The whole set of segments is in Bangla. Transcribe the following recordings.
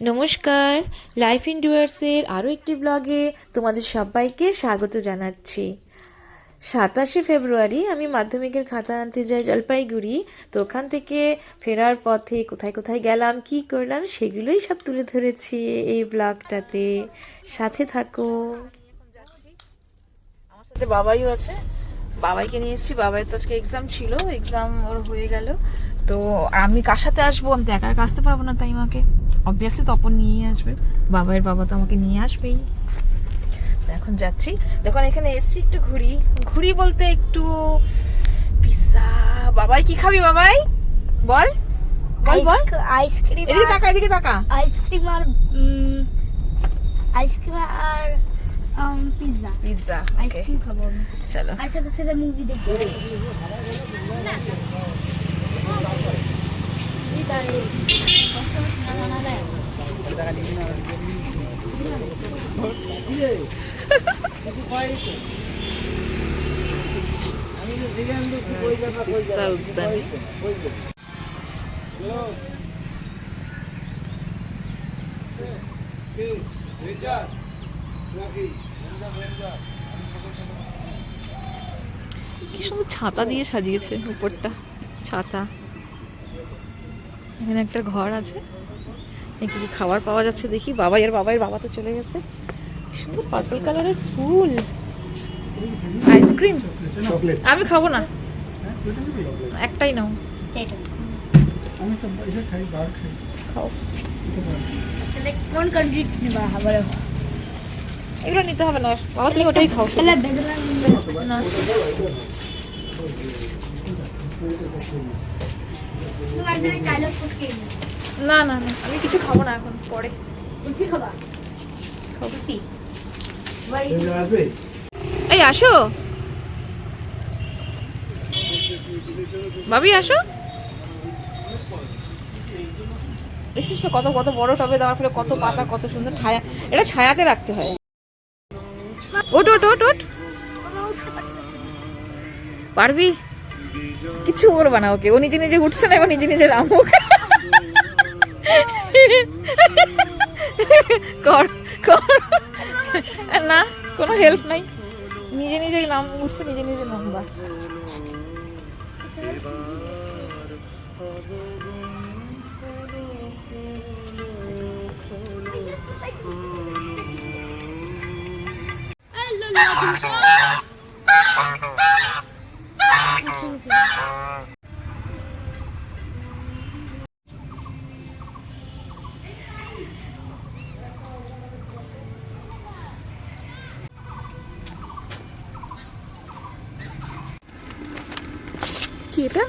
নমস্কার লাইফ ইন ডুয়ার্সের আরও একটি ব্লগে তোমাদের সবাইকে স্বাগত জানাচ্ছি। সাতাশে ফেব্রুয়ারি, আমি মাধ্যমিকের খাতা আনতে যাই জলপাইগুড়ি। তো ওখান থেকে ফেরার পথে কোথায় কোথায় গেলাম, কি করলাম, সেগুলোই সব তুলে ধরেছি এই ব্লগটাতে। সাথে থাকো। আমার সাথে বাবাইও আছে। বাবাইকে নিয়ে এসেছি। বাবাই তো আজকে এক্সাম ছিল এক্সাম ওর হয়ে গেল। তো আমি কার সাথে আসব? আমি তো একা আসতে পারব না তাই আমাকে অবভিয়াসলি তপন নিয়ে আসবে। বাবাইয়ের বাবা তো আমাকে নিয়ে আসবেই। তো এখন যাচ্ছি। যখন এখানে এসছি একটু ঘুরি। ঘুরি বলতে একটু পিৎজা। বাবাই কি খাবি বাবাই? বল। বল বল। আইসক্রিম এদিকে তাকা এদিকে তাকা। আইসক্রিম আর আইসক্রিম আর পিৎজা পিৎজা আইসক্রিম খাব চলো। আর সাথে সাথে মুভি দেখব কি সুন্দর ছাতা দিয়ে সাজিয়েছে উপরটা। ছাতা। এখানে একটা ঘর আছে। এখানে খাবার পাওয়া যাচ্ছে দেখি। বাবাই আর বাবাইয়ের বাবা তো চলে গেছে। সুন্দর পার্পল কালারের ফুল। আইসক্রিম আমি খাব না। একটাই নাও। খাও। কোন কান্ট্রি নেবা আবার এগুলো নিতে হবে না। বাবা তুমি ওটাই খাও। না। না না না আমি কিছু খাব না এখন পরে। এই আসো। ভাবি আসো। দেখছিস তো কত কত বড় টবে দেওয়ার ফলে কত পাতা কত সুন্দর ছায়া। এটা ছায়াতে রাখতে হয়। ওট ওট ওট ওট পারবি? কিচ্ছু করবা না ওকে। ও নিজে নিজে উঠছে না, ও নিজে নিজে নামুক। কর কর। না, কোনো হেল্প নাই। নিজে নিজেই নাম, উঠছে, নিজে নিজে নামবা। কি এটা?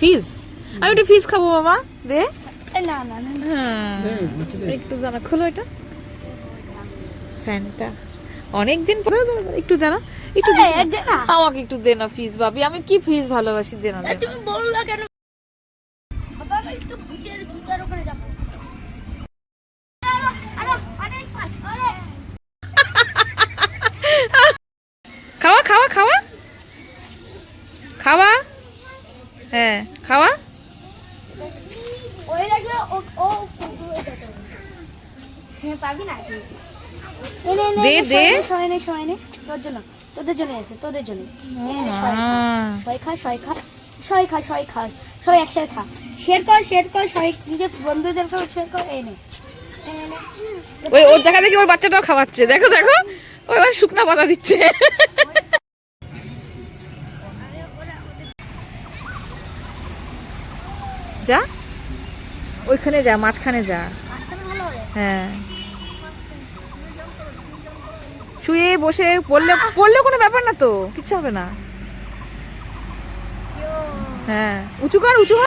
ফিজ আমি একটু ফিজ খাব বাবা দে। না না হ্যাঁ একটু দাঁড়া খোলো এটা। ফ্যানটা। অনেক দিন পরে একটু একটু। আমাকে একটু দে না ফিজ ভাবি। আমি কি ফিজ ভালোবাসি দে না দে না। তুমি বললা কেন? একটু খাওয়া খাওয়া খাওয়া। খাওয়া? হ্যাঁ খাওয়া? হ্যাঁ দে, দে। তোর জন্য তোদের জন্য এসে তোদের জন্য। খা খা খা খা সবাই একসাথে খা। শেয়ার কর শেয়ার কর সবাই নিজের বন্ধুদের শেয়ার কর। ওই ওর দেখা দেখি ওর বাচ্চাটাও খাওয়াচ্ছে। দেখো দেখো। ওই শুকনা পাতা দিচ্ছে যা ওইখানে যা মাঝখানে যা মাঝখানে ভালো হবে হ্যাঁ শুয়ে বসে পড়লে পড়লে কোনো ব্যাপার না তো কিচ্ছু হবে না হ্যাঁ উঁচু কর উঁচু কর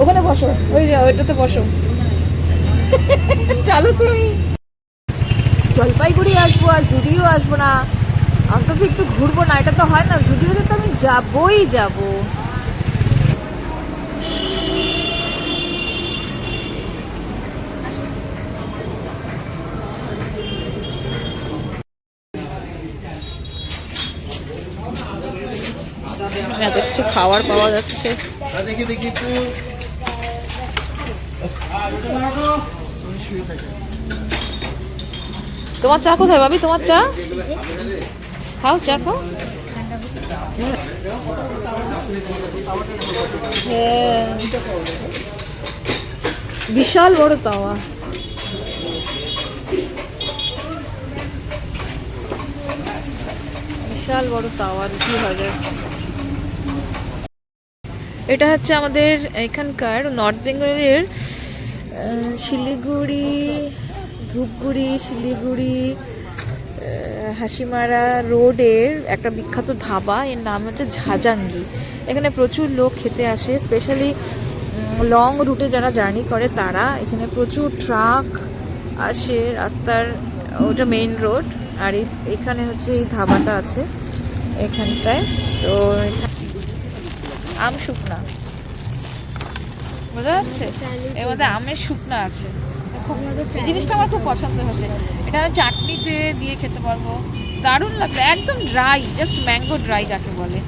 ওখানে বসো। ওই যে ওইটাতে বসো। চালু তুমি জলপাইগুড়ি আসব আর জুডিও আসব না। অন্তত একটু ঘুরবো না এটা তো হয় না। জুডিওতে তো আমি যাবই যাব। হ্যাঁ, খাওয়ার পাওয়া যাচ্ছে। দেখি দেখি একটু। তোমার চা কোথায় ভাবি? তোমার চা? খাও চা খাও। হ্যাঁ। বিশাল বড় তাওয়া। বিশাল বড় তাওয়া, রুটি ভাজা। এটা হচ্ছে আমাদের এখানকার নর্থ বেঙ্গলের শিলিগুড়ি, ধূপগুড়ি, শিলিগুড়ি হাসিমারা রোডের একটা বিখ্যাত ধাবা, এর নাম হচ্ছে ঝাজাঙ্গি এখানে প্রচুর লোক খেতে আসে, স্পেশালি লং রুটে যারা জার্নি করে তারা, এখানে প্রচুর ট্রাক আসে রাস্তার, ওটা মেইন রোড, আর এখানে হচ্ছে এই ধাবাটা আছে এখানটায়, তো আম শুকনা। বোঝা যাচ্ছে এর মধ্যে আমের শুকনা আছে। এই জিনিসটা আমার খুব পছন্দ হয়েছে। এটা আমি চাটনিতে দিয়ে খেতে পারব। দারুণ লাগবে। একদম ড্রাই জাস্ট ম্যাঙ্গো ড্রাই যাকে বলে।